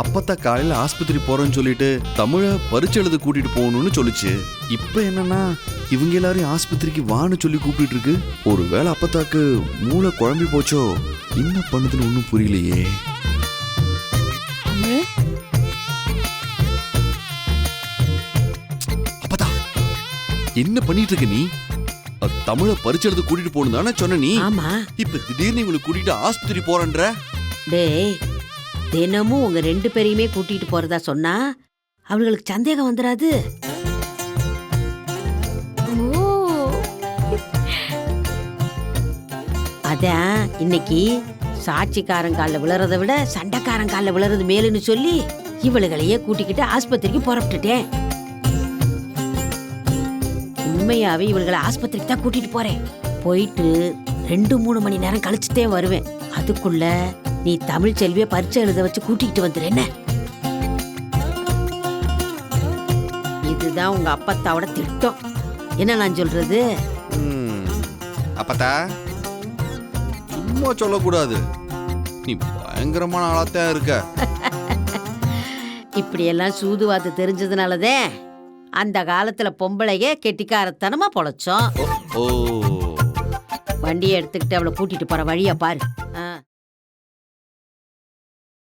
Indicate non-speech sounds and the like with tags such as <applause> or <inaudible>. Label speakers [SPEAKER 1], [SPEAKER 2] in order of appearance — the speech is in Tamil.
[SPEAKER 1] அப்பத்தா காலையில ஆஸ்பத்திரி போறேன்னு சொல்லிட்டு தமிழ பரிச்சை எழுத கூட்டிட்டு போகணும்னு சொல்லுச்சு. இப்ப என்னன்னா இவங்க எல்லாரையும் ஆஸ்பத்திரிக்கு வான்னு சொல்லி கூப்பிட்டு இருக்கு. ஒருவேளை அப்பத்தாக்கு மூளை குழம்பி போச்சோ? என்ன பண்ணுதுன்னு ஒன்றும் புரியலையே. அப்பதா என்ன பண்ணிட்டு இருக்க நீ? தமிழ பரிச்சை எழுத கூட்டிட்டு போகணும் தானே சொன்ன நீ?
[SPEAKER 2] ஆமா.
[SPEAKER 1] இப்ப திடீர்னு இவங்களை கூட்டிட்டு ஆஸ்பத்திரி போறேன்ற?
[SPEAKER 2] டேய் தினமும் உங்க ரெண்டு பேரையுமே கூட்டிட்டு போறதா சொன்னா அவங்களுக்கு சந்தேகம் வந்துடாது
[SPEAKER 3] ஓ.
[SPEAKER 2] அதான் இன்னைக்கு சாட்சிக்காரங்கால காலில் விட சண்டைக்காரங்கால காலில் விழுறது மேலுன்னு சொல்லி இவளுகளையே கூட்டிக்கிட்டு ஆஸ்பத்திரிக்கு புறப்பட்டுட்டேன். உண்மையாவே இவளுகளை ஆஸ்பத்திரிக்கு தான் கூட்டிட்டு போறேன். போயிட்டு ரெண்டு மூணு மணி நேரம் கழிச்சுட்டே வருவேன். அதுக்குள்ள நீ தமிழ் செல்வியை பரீட்சை எழுத வச்சு கூட்டிகிட்டு வந்துரு என்ன இதுதான் உங்க அப்பத்தாவோட திட்டம். என்ன நான் சொல்றது?
[SPEAKER 1] அப்பத்தா. சும்மா சொல்லக்கூடாது. நீ பயங்கரமான ஆளாத்தான் இருக்க. <laughs>
[SPEAKER 2] இப்படியெல்லாம் சூதுவாத்து தெரிஞ்சதுனாலதே அந்த காலத்துல பொம்பளைய கெட்டிக்காரத்தனமா பொழைச்சோம்.
[SPEAKER 1] ஓ
[SPEAKER 2] வண்டியை எடுத்துக்கிட்டு அவளை கூட்டிட்டு போற வழியா பாரு.